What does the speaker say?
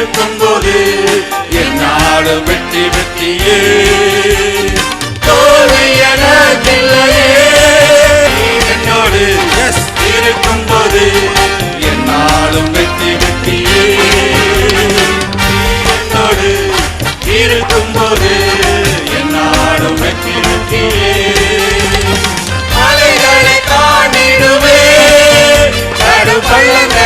இருக்கும் போது என்னாலும் வெற்றி வெற்றியே. தோல்வி எனக்கில்லையே என்னோடு இருக்கும் போது என்னாலும் வெற்றி வெற்றியே. என்னோடு இருக்கும் போது என்னாலும் வெற்றி வெற்றியே. அலைகளை காணிடுவே. கடு பள்ளங்கள்